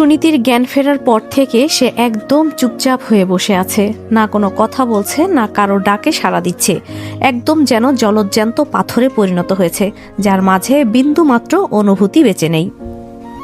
সুনীতির জ্ঞান ফেরার পর থেকে সে একদম চুপচাপ হয়ে বসে আছে। না কোনো কথা বলছে, না কারও ডাকে সাড়া দিচ্ছে। একদম যেন জলজ্যান্ত পাথরে পরিণত হয়েছে, যার মাঝে বিন্দু মাত্র অনুভূতি বেঁচে নেই।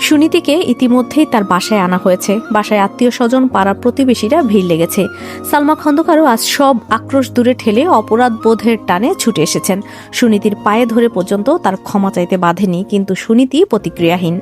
সুনীতিকে ইতিমধ্যেই তার বাসায় আনা হয়েছে। বাসায় আত্মীয় স্বজন পাড়া প্রতিবেশীরা ভিড় লেগেছে। সালমা খন্দকারও আজ সব আক্রোশ দূরে ঠেলে অপরাধ বোধের টানে ছুটে এসেছেন। সুনীতির পায়ে ধরে পর্যন্ত তার ক্ষমা চাইতে বাধেনি, কিন্তু সুনীতি প্রতিক্রিয়াহীন।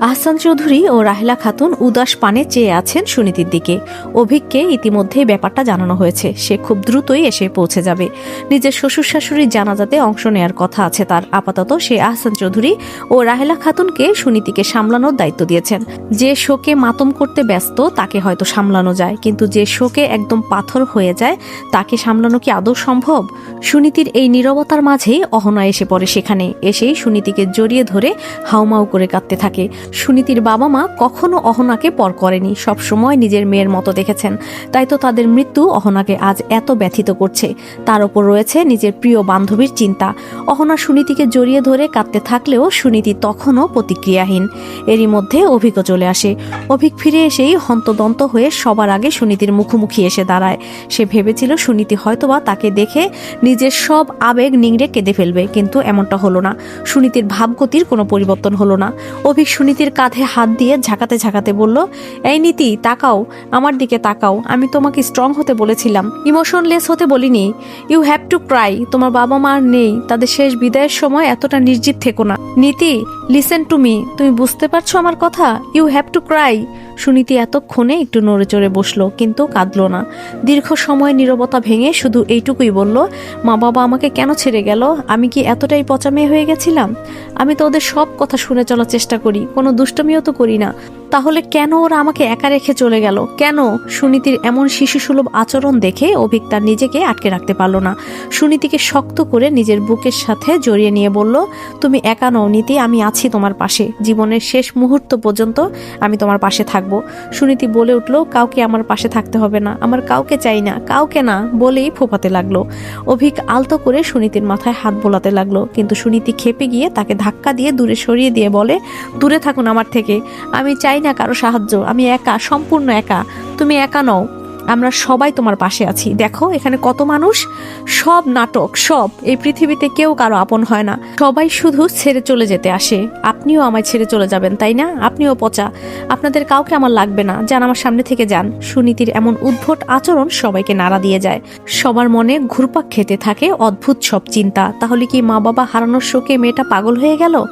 আহসান চৌধুরী ও রাহেলা খাতুন উদাস পানে চেয়ে আছেন সুনীতির দিকে। অভিককে ইতিমধ্যেই ব্যাপারটা জানানো হয়েছে। সে খুব দ্রুতই এসে পৌঁছে যাবে। নিজের শ্বশুর শাশুড়ির জানাজাতে অংশ নেয়ার কথা আছে তার। আপাতত সে আহসান চৌধুরী ও রাহেলা খাতুনকে সুনীতিকে সামলানোর দায়িত্ব দিয়েছেন। যে শোকে মাতম করতে ব্যস্ত, তাকে হয়তো সামলানো যায়। কিন্তু যে শোকে একদম পাথর হয়ে যায়, তাকে সামলানো কি আদৌ সম্ভব? সুনীতির এই নীরবতার মাঝেই অহনা এসে পড়ে সেখানে। এসেই সুনীতিকে জড়িয়ে ধরে হাউমাউ করে কাঁদতে থাকে। সুনীতির বাবা মা কখনো অহনাকে পর করেনি সবসময় নিজের মেয়ের মতো দেখেছেন। তাই তো তাদের মৃত্যু অহনাকে আজ এত ব্যথিত করছে। তার ওপর রয়েছে নিজের প্রিয় বান্ধবীর চিন্তা। অহনা সুনীতিকে জড়িয়ে ধরে কাঁদতে থাকলেও সুনীতি তখনও প্রতিক্রিয়াহীন। এরই মধ্যে অভিজ্ঞ চলে আসে। অভিক ফিরে এসেই হন্তদন্ত হয়ে সবার আগে সুনীতির মুখোমুখি এসে দাঁড়ায়। সে ভেবেছিল সুনীতি হয়তোবা তাকে দেখে নিজের সব আবেগ নিংড়ে কেঁদে ফেলবে, কিন্তু এমনটা হলো না। সুনীতির ভাবগতির কোনো পরিবর্তন হলো না। অভিক সুনীতির কাঁধে হাত দিয়ে ঝাঁকাতে ঝাঁকাতে বলল, এই নীতি, তাকাও, আমার দিকে তাকাও, আমি তোমাকে স্ট্রং হতে বলেছিলাম ইমোশনলেস হতে বলিনি। ইউ হ্যাভ টু ক্রাই তোমার বাবা মা আর নেই, তাদের শেষ বিদায়ের সময় এতটা নির্জীব থেকো না। নীতি লিসেন টু মি তুমি বুঝতে পারছ আমার কথা? You have to cry Suniti এতক্ষণে একটু নড়ে চড়ে বসল, কিন্তু কাঁদল না। দীর্ঘ সময় নিরবতা ভেঙে শুধু এইটুকুই বলল, মা বাবা আমাকে কেন ছেড়ে গেল? আমি কি এতটাই পচা মেয়ে হয়ে গেছিলাম? আমি তো ওদের সব কথা শুনে চলার চেষ্টা করি, কোনো দুষ্টমিও তো করি না। তাহলে কেন ওরা আমাকে একা রেখে চলে গেল? কেন সুনীতির এমন শিশুসুলভ আচরণ দেখে অভিক তার নিজেকে আটকে রাখতে পারল না? সুনীতিকে শক্ত করে নিজের বুকের সাথে জড়িয়ে নিয়ে বলল, তুমি একা নও, নীতি, আমি আছি তোমার পাশে। জীবনের শেষ মুহূর্ত পর্যন্ত আমি তোমার পাশে থাকব। সুনীতি বলে উঠল, কাউকে আমার পাশে থাকতে হবে না। আমার কাউকে চাই না। কাউকে না, বলেই ফোপাতে লাগল। অভিক আলতো করে সুনীতির মাথায় হাত বোলাতে লাগল, কিন্তু সুনীতি খেপে গিয়ে তাকে ধাক্কা দিয়ে দূরে সরিয়ে দিয়ে বলে, দূরে থাকুন আমার থেকে। আমি চাই না কারও সাহায্য। আমি একা সম্পূর্ণ একা। তুমি একা নও। আমরা সবাই তোমার পাশে আছি। দেখো, এখানে কত মানুষ? সব নাটক, সব। এই পৃথিবীতে কেউ কারও আপন হয় না। সবাই শুধু ছেড়ে চলে যেতে আসে। আপনিও আমায় ছেড়ে চলে যাবেন, তাই না? আপনিও পচা। আপনাদের কাউকে আমার লাগবে না। যান আমার সামনে থেকে যান। সুনীতির এমন উদ্ভট আচরণ সবাইকে নাড়া দিয়ে যায়। সবার মনে ঘুরপাক খেতে থাকে অদ্ভুত সব চিন্তা। তাহলে কি মা বাবা হারানোর শোকে মেয়েটা পাগল হয়ে গেল?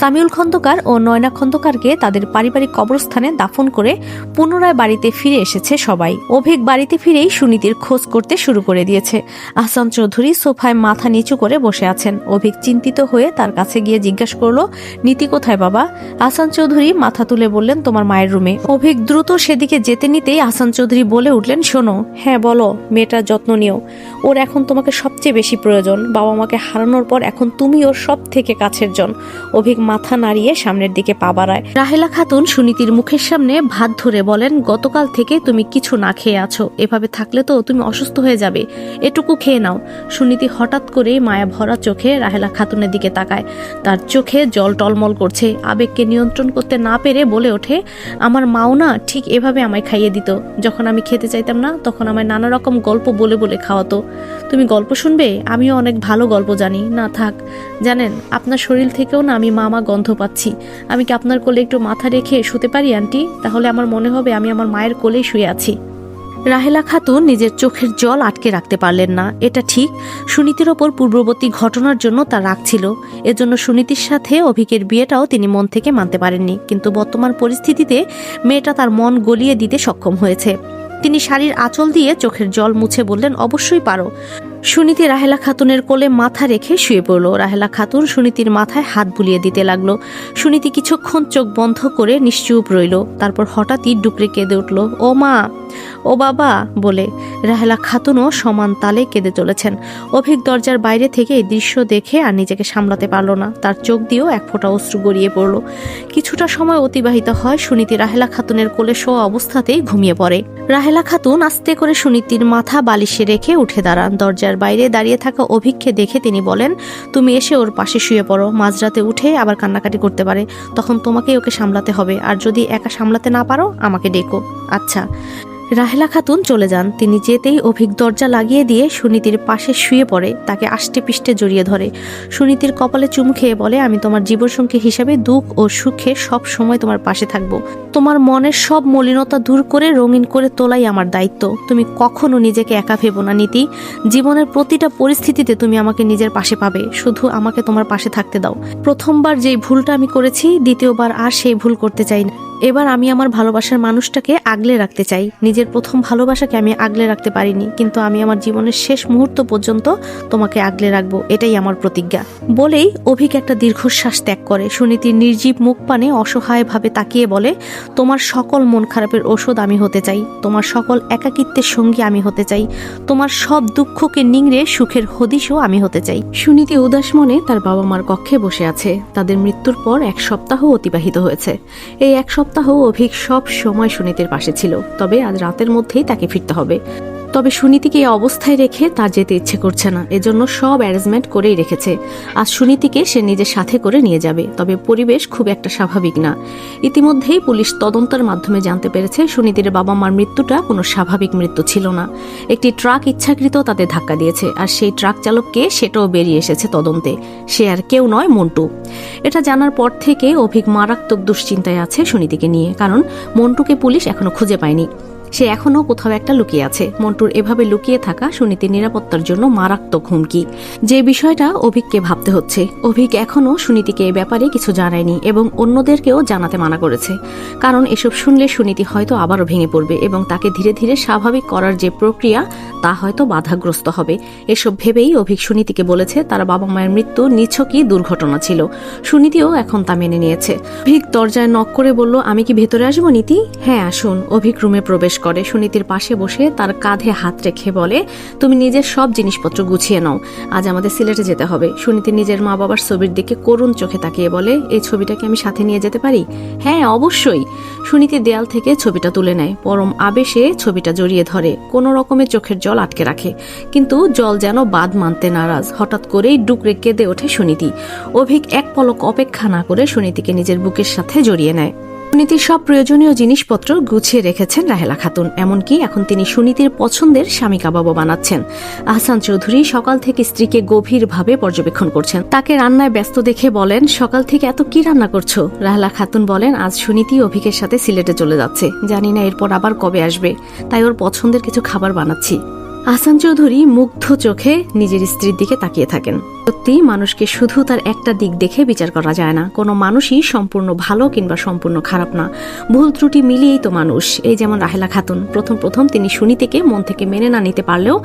সামিউল খন্দকার ও নয়না খন্দকারকে তাদের পারিবারিক কবরস্থানে দাফন করে পুনরায় বাড়িতে ফিরে এসেছে সবাই। অভিক বাড়িতে ফিরেই সুনীতির খোঁজ করতে শুরু করে দিয়েছে। আহসান চৌধুরী সোফায় মাথা নিচু করে বসে আছেন। অভিক চিন্তিত হয়ে তার কাছে গিয়ে জিজ্ঞাসা করল, নীতি কোথায় বাবা? আহসান চৌধুরী মাথা তুলে বললেন, তোমার মায়ের রুমে। অভিক দ্রুত সেদিকে যেতে নিতেই আহসান চৌধুরী বলে উঠলেন, শোনো হ্যাঁ বলো মেয়েটার যত্ন নিও। ওর এখন তোমাকে সবচেয়ে বেশি প্রয়োজন। বাবা মাকে হারানোর পর এখন তুমি ওর সব থেকে কাছের জন। অভিক মাথা নাড়িয়ে সামনের দিকে পা বাড়ায়। রাহেলা খাতুন সুনীতির মুখের সামনে ভাত ধরে বলেন, গতকাল থেকে তুমি কিছু না খেয়ে আছো, এভাবে থাকলে তো তুমি অসুস্থ হয়ে যাবে। এটুকু খেয়ে নাও। সুনীতি হঠাৎ করে মায়া ভরা চোখে রাহেলা খাতুনের দিকে তাকায়। তার চোখে জল টলমল করছে। আবেগকে নিয়ন্ত্রণ করতে না পেরে বলে ওঠে, আমার মাও না ঠিক এভাবে আমায় খাইয়ে দিত। যখন আমি খেতে চাইতাম না, তখন আমায় নানা রকম গল্প বলে বলে খাওয়াতো। তুমি গল্প শুনবে? আমিও অনেক ভালো গল্প জানি। না থাক। জানেন, আপনার শরীর থেকেও না আমি মামা গন্ধ পাচ্ছি। আমি কি আপনার কোলে একটু মাথা রেখে শুতে পারি, আন্টি? তাহলে আমার মনে হবে আমি আমার মায়ের কোলেই শুয়ে আছি। রাহেলা খাতুন নিজের চোখের জল আটকে রাখতে পারলেন না। এটা ঠিক, সুনীতির ওপর পূর্ববর্তী ঘটনার জন্য তা রাগ ছিল এজন্য সুনীতির সাথে অভিকের বিয়েটাও তিনি মন থেকে মানতে পারেননি। কিন্তু বর্তমান পরিস্থিতিতে মেয়েটা তার মন গলিয়ে দিতে সক্ষম হয়েছে। তিনি শাড়ির আঁচল দিয়ে চোখের জল মুছে বললেন, অবশ্যই পারো। সুনীতি রাহেলা খাতুনের কোলে মাথা রেখে শুয়ে পড়ল। রাহেলা খাতুন সুনীতির মাথায় হাত বুলিয়ে দিতে লাগল। সুনীতি কিছুক্ষণ চোখ বন্ধ করে নিশ্চুপ রইল। তারপর হঠাৎই ডুকরে কেঁদে উঠল, ও মা, ও বাবা, বলে। রাহেলা খাতুনও সমান তালে কেঁদে চলেছেন। অভিক দরজার বাইরে থেকে এই দৃশ্য দেখে আর নিজেকে সামলাতে পারল না। তার চোখ দিয়েও এক ফোঁটা অশ্রু গড়িয়ে পড়ল। কিছুটা সময় অতিবাহিত হয় সুনীতি রাহেলা খাতুনের কোলে শোয়া অবস্থাতেই ঘুমিয়ে পড়ে। রাহেলা খাতুন আস্তে করে সুনীতির মাথা বালিশে রেখে উঠে দাঁড়ান। দরজার বাইরে দাঁড়িয়ে থাকা অভিক্ষে দেখে তিনি বলেন, তুমি এসে ওর পাশে শুয়ে পড়ো। মাঝরাতে উঠে আবার কান্নাকাটি করতে পারে। তখন তোমাকেই ওকে সামলাতে হবে। আর যদি একা সামলাতে না পারো, আমাকে ডেকো। আচ্ছা। রাহেলা খাতুন চলে যান। তিনি যেতেই অভিক দরজা লাগিয়ে দিয়ে সুনীতির পাশে শুয়ে পড়ে, তাকে আষ্টে পিষ্টে জড়িয়ে ধরে। সুনীতির কপালে চুমু খেয়ে বলে, আমি তোমার জীবনসঙ্গী হিসাবে দুঃখ ও সুখে সব সময় তোমার পাশে থাকব। তোমার মনের সব মলিনতা দূর করে, রঙিন করে তোলাই আমার দায়িত্ব। তুমি কখনো নিজেকে একা ভেবো না, নীতি। জীবনের প্রতিটা পরিস্থিতিতে তুমি আমাকে নিজের পাশে পাবে। শুধু আমাকে তোমার পাশে থাকতে দাও। প্রথমবার যেই ভুলটা আমি করেছি, দ্বিতীয়বার আর সেই ভুল করতে চাই না। এবার আমি আমার ভালোবাসার মানুষটাকে আগলে রাখতে চাই। নিজের প্রথম ভালোবাসাকে আমি আগলে রাখতে পারিনি, কিন্তু আমি আমার জীবনের শেষ মুহূর্ত পর্যন্ত তোমাকে আগলে রাখব, এটাই আমার প্রতিজ্ঞা। বলেই অভিক একটা দীর্ঘশ্বাস ত্যাগ করে। সুনীতির নির্জীব মুখ পানে অসহায়ভাবে তাকিয়ে বলে, তোমার সকল মন খারাপের ওষুধ আমি হতে চাই। তোমার সকল একাকিত্বের সঙ্গী আমি হতে চাই। তোমার সব দুঃখকে নিংড়ে সুখের হদিশও আমি হতে চাই। সুনীতি উদাস মনে তার বাবা মার কক্ষে বসে আছে। তাদের মৃত্যুর পর এক সপ্তাহ অতিবাহিত হয়েছে। এই এক সপ্তাহ অভিক সব সময় সুনীতের পাশে ছিল তবে আজ রাতের মধ্যেই তাকে ফিরতে হবে। তবে সুনীতিকে এই অবস্থায় রেখে তার যেতে ইচ্ছে করছে না। এজন্য সব অ্যারেঞ্জমেন্ট করেই রেখেছে। আজ সুনীতিকে সে নিজের সাথে করে নিয়ে যাবে, তবে পরিবেশ খুব একটা স্বাভাবিক না। ইতিমধ্যেই পুলিশ তদন্তের মাধ্যমে জানতে পেরেছে সুনীতির বাবা মার মৃত্যুটা কোনো স্বাভাবিক মৃত্যু ছিল না। একটি ট্রাক ইচ্ছাকৃত তাদের ধাক্কা দিয়েছে, আর সেই ট্রাক চালককে সেটাও বেরিয়ে এসেছে তদন্তে। সে আর কেউ নয়, মন্টু। এটা জানার পর থেকে অভিক মারাত্মক দুশ্চিন্তায় আছে সুনীতিকে নিয়ে, কারণ মন্টুকে পুলিশ এখনও খুঁজে পায়নি। সে এখনও কোথাও একটা লুকিয়ে আছে। মন্টুর এভাবে লুকিয়ে থাকা সুনীতির নিরাপত্তার জন্য মারাত্মক হুমকি। যে বিষয়টা অভিককে ভাবতে হচ্ছে। অভিক এখনও সুনীতিকে এ ব্যাপারে কিছু জানায়নি এবং অন্যদেরকেও জানাতে মানা করেছে। কারণ এসব শুনলে সুনীতি হয়তো আবারও ভেঙে পড়বে এবং তাকে ধীরে ধীরে স্বাভাবিক করার যে প্রক্রিয়া, তা হয়তো বাধাগ্রস্ত হবে। এসব ভেবেই অভিক সুনীতিকে বলেছে, তার বাবা মায়ের মৃত্যু নিছকই দুর্ঘটনা ছিল। সুনীতিও এখন তা মেনে নিয়েছে। ভিক দরজায় নক করে বলল, আমি কি ভেতরে আসব, নীতি? হ্যাঁ আসুন। অভিক রুমে প্রবেশ করে সুনীতির পাশে বসে তার কাঁধে হাত রেখে বলে, তুমি নিজের সব জিনিসপত্র গুছিয়ে নাও। আজ আমাদের সিলেটে যেতে হবে। সুনীতি নিজের মা বাবার ছবির দিকে করুণ চোখে তাকিয়ে বলে, এই ছবিটাকে আমি সাথে নিয়ে যেতে পারি? হ্যাঁ অবশ্যই। সুনীতি দেয়াল থেকে ছবিটা তুলে নেয়। পরম আবেশে ছবিটা জড়িয়ে ধরে। কোনো রকমের চোখের জল আটকে রাখে। কিন্তু জল যেন বাদ মানতে নারাজ। হঠাৎ করেই ডুকরে কেঁদে ওঠে সুনীতি। অভিক এক পলক অপেক্ষা না করে সুনীতিকে নিজের বুকের সাথে জড়িয়ে নেয়। সুনীতির সব প্রয়োজনীয় জিনিসপত্র গুছিয়ে রেখেছেন রাহেলা খাতুন। এমনকি এখন তিনি সুনীতির পছন্দের স্বামী কাবাবও বানাচ্ছেন। আহসান চৌধুরী সকাল থেকে স্ত্রীকে গভীরভাবে পর্যবেক্ষণ করছেন। তাকে রান্নায় ব্যস্ত দেখে বলেন, সকাল থেকে এত কি রান্না করছ? রাহেলা খাতুন বলেন, আজ সুনীতি অভিকের সাথে সিলেটে চলে যাচ্ছে। জানি না এরপর আবার কবে আসবে। তাই ওর পছন্দের কিছু খাবার বানাচ্ছি। আহসান চৌধুরী মুগ্ধ চোখে নিজের স্ত্রীর দিকে তাকিয়ে থাকেন। সত্যি, মানুষকে শুধু তার একটা দিক দেখে বিচার করা যায় না। কোনো মানুষই সম্পূর্ণ ভালো কিংবা সম্পূর্ণ খারাপ না। ভুল ত্রুটি মিলিয়েই তো মানুষ। এই যেমন রাহেলা খাতুন, প্রথম প্রথম তিনি সুনীতিকে মন থেকে মেনে না নিতে পারলেও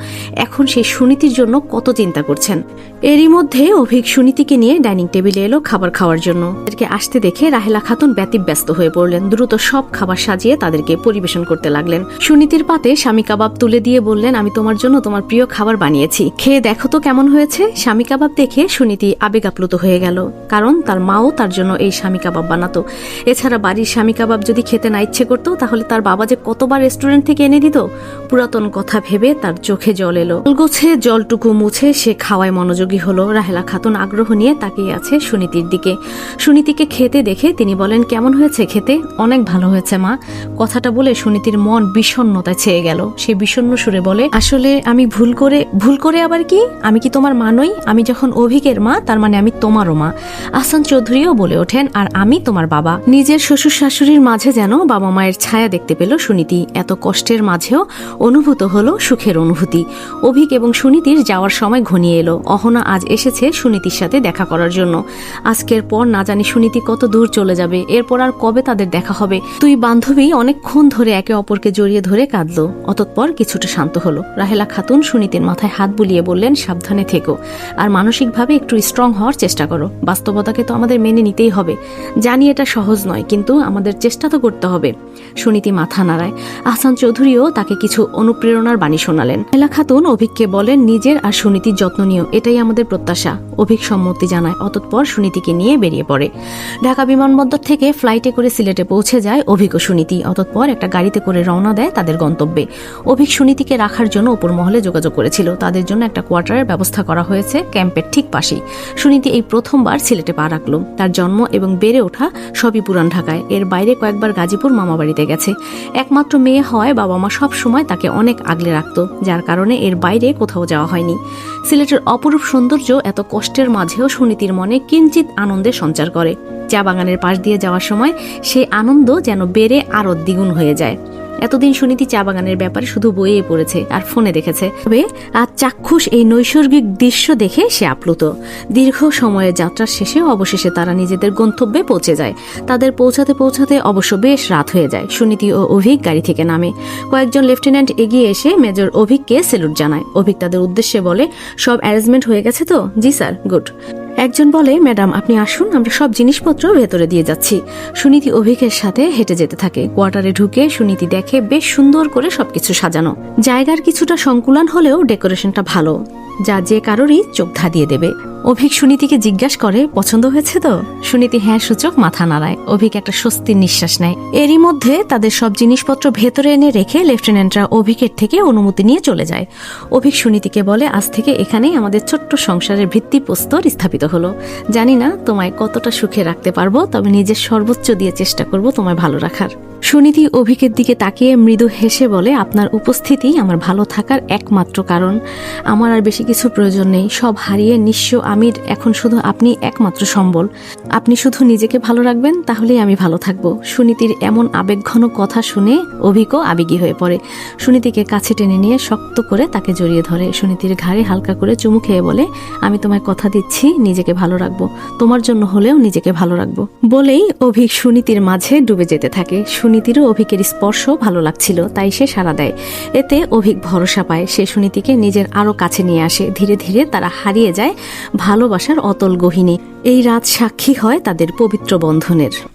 এখন সেই সুনীতির জন্য কত চিন্তা করছেন। এরই মধ্যে অভিক সুনীতিকে নিয়ে ডাইনিং টেবিলে এলো খাবার খাওয়ার জন্য। তাদেরকে আসতে দেখে রাহেলা খাতুন ব্যতিব্যস্ত হয়ে পড়লেন। দ্রুত সব খাবার সাজিয়ে তাদেরকে পরিবেশন করতে লাগলেন। সুনীতির পাতে স্বামী কাবাব তুলে দিয়ে বললেন, আমি তোমার জন্য তোমার প্রিয় খাবার বানিয়েছি। খেয়ে দেখো তো কেমন হয়েছে? স্বামী কাবাব দেখে সুনীতি আবেগ আপ্লুত হয়ে গেল। কারণ তার মাও তার জন্য এই স্বামী কাবাব বানাতো। এছাড়া বাড়ির স্বামী কাবাব যদি খেতে না ইচ্ছে করতো, তাহলে তার বাবা যে কতবার রেস্টুরেন্ট থেকে এনে দিত, পুরাতন কথা ভেবে তার চোখে জল এলো। গোছে জলটুকু মুছে সে খাওয়ায় মনোযোগী হলো। রাহেলা খাতুন আগ্রহ নিয়ে তাকিয়ে আছে সুনীতির দিকে। সুনীতিকে খেতে দেখে তিনি বলেন, কেমন হয়েছে খেতে? অনেক ভালো হয়েছে মা। কথাটা বলে সুনীতির মন বিষণ্ণতায় ছেয়ে গেল। সে বিষণ্ণ সুরে বলে, আসলে আমি ভুল করে ভুল করে আবার কি? আমি কি তোমার মা নই? আমি যখন অভিকের মা, তার মানে আমি তোমারও মা। আহসান চৌধুরীও বলে ওঠেন, আর আমি তোমার বাবা। নিজের শ্বশুর শাশুড়ির মাঝে যেন বাবা মায়ের ছায়া দেখতে পেল সুনীতি। এত কষ্টের মাঝেও অনুভূত হলো সুখের অনুভূতি। অভিক এবং সুনীতির যাওয়ার সময় ঘনিয়ে এলো। অহনা আজ এসেছে সুনীতির সাথে দেখা করার জন্য। আজকের পর না জানি সুনীতি কত দূর চলে যাবে। এরপর আর কবে তাদের দেখা হবে? তুই বান্ধবী অনেকক্ষণ ধরে একে অপরকে জড়িয়ে ধরে কাঁদলো। অতঃপর কিছুটা শান্ত হলো। রাহেলা খাতুন সুনীতির মাথায় হাত বুলিয়ে বললেন, সাবধানে থেকো। আর মানসিকভাবে একটু স্ট্রং হওয়ার চেষ্টা করো। বাস্তবতাকে তো আমাদের মেনে নিতেই হবে। জানি এটা সহজ নয়, কিন্তু আমাদের চেষ্টা তো করতে হবে। সুনীতি মাথা নাড়ায়। আহসান চৌধুরীও তাকে কিছু অনুপ্রেরণার বাণী শোনালেন। মেলা খাতুন অভিককে বলেন, নিজের আর সুনীতির যত্ন নিও, এটাই আমাদের প্রত্যাশা। অভিক সম্মতি জানায়। অতঃপর সুনীতিকে নিয়ে বেরিয়ে পড়ে। ঢাকা বিমানবন্দর থেকে ফ্লাইটে করে সিলেটে পৌঁছে যায় অভিক ও সুনীতি। অতঃপর একটা গাড়িতে করে রওনা দেয় তাদের গন্তব্যে। অভিক সুনীতিকে রাখার জন্য উপর মহলে যোগাযোগ করেছিল। তাদের জন্য একটা কোয়ার্টারের ব্যবস্থা করা হয়েছে ক্যাম্পের ঠিক পাশেই। সুনীতি এই প্রথমবার সিলেটে পা রাখল। তার জন্ম এবং বেড়ে ওঠা সবই পুরান ঢাকায়। এর বাইরে কয়েকবার গাজীপুর মামাবাড়িতে গেছে। একমাত্র মেয়ে হওয়ায় বাবা মা সব সময় তাকে অনেক আগলে রাখত, যার কারণে এর বাইরে কোথাও যাওয়া হয়নি। সিলেটের অপরূপ সৌন্দর্য এত কষ্টের মাঝেও সুনীতির মনে কিঞ্চিত আনন্দে সঞ্চার করে। চা বাগানের পাশ দিয়ে যাওয়ার সময় সেই আনন্দ যেন বেড়ে আরও দ্বিগুণ হয়ে যায়। এতদিন সুনীতি চা বাগানের ব্যাপারে শুধু বইয়ে পড়েছে আর ফোনে দেখেছে। তবে আজ চাক্ষুষ এই নৈসর্গিক দৃশ্য দেখে সে আপ্লুত। দীর্ঘ সময়ের যাত্রার শেষে অবশেষে তারা নিজেদের গন্তব্যে পৌঁছে যায়। তাদের পৌঁছাতে পৌঁছাতে অবশ্য বেশ রাত হয়ে যায়। সুনীতি ও অভিক গাড়ি থেকে নামে। কয়েকজন লেফটেন্যান্ট এগিয়ে এসে মেজর অভিককে সেলুট জানায়। অভিক তাদের উদ্দেশ্যে বলে সব অ্যারেঞ্জমেন্ট হয়ে গেছে তো? জি স্যার, গুড। একজন বলে, ম্যাডাম, আপনি আসুন, আমরা সব জিনিসপত্র ভেতরে দিয়ে যাচ্ছি। সুনীতি অভিকের সাথে হেঁটে যেতে থাকে। কোয়ার্টারে ঢুকে সুনীতি দেখে বেশ সুন্দর করে সবকিছু সাজানো। জায়গার কিছুটা সংকুলান হলেও ডেকোরেশনটা ভালো, যা যে কারোরই চোখ ধাঁধিয়ে দেবে। অভিক সুনীতিকে জিজ্ঞাসা করে, পছন্দ হয়েছে তো? সুনীতি হ্যাঁ সূচক, মাথা নাড়ায়। অভিক একটা স্বস্তির নিঃশ্বাস নেয়। এরই মধ্যে তাদের সব জিনিসপত্র ভেতরে এনে রেখে লেফটেন্যান্টরা অভিকের থেকে অনুমতি নিয়ে চলে যায়। অভিক সুনীতিকে বলে, আজ থেকে এখানেই আমাদের ছোট্ট সংসারের ভিত্তিপ্রস্তর স্থাপিত হলো। জানি না তোমায় কতটা সুখে রাখতে পারব, তবে নিজের সর্বোচ্চ দিয়ে চেষ্টা করব তোমায় ভালো রাখার। সুনীতি অভিকের দিকে তাকিয়ে মৃদু হেসে বলে, আপনার উপস্থিতি আমার ভালো থাকার একমাত্র কারণ। আমার আর বেশি কিছু প্রয়োজন নেই। সব হারিয়ে নিঃস্ব আমির, এখন শুধু আপনি একমাত্র সম্বল। আপনি শুধু নিজেকে ভালো রাখবেন, তাহলেই আমি ভালো থাকব। সুনীতির এমন আবেগঘন কথা শুনে অভিকও আবেগী হয়ে পড়ে। সুনীতিকে কাছে টেনে নিয়ে শক্ত করে তাকে জড়িয়ে ধরে। সুনীতির ঘাড়ে হালকা করে চুমু খেয়ে বলে, আমি তোমায় কথা দিচ্ছি, নিজেকে ভালো রাখব। তোমার জন্য হলেও নিজেকে ভালো রাখব। বলেই অভিক সুনীতির মাঝে ডুবে যেতে থাকে। সুনীতিরও অভিকের স্পর্শ ভালো লাগছিল, তাই সে সাড়া দেয়। এতে অভিক ভরসা পায়। সে সুনীতিকে নিজের আরও কাছে নিয়ে আসে। ধীরে ধীরে তারা হারিয়ে যায় ভালোবাসার অতল গহিনী। এই রাত সাক্ষী হয় তাদের পবিত্র বন্ধনের।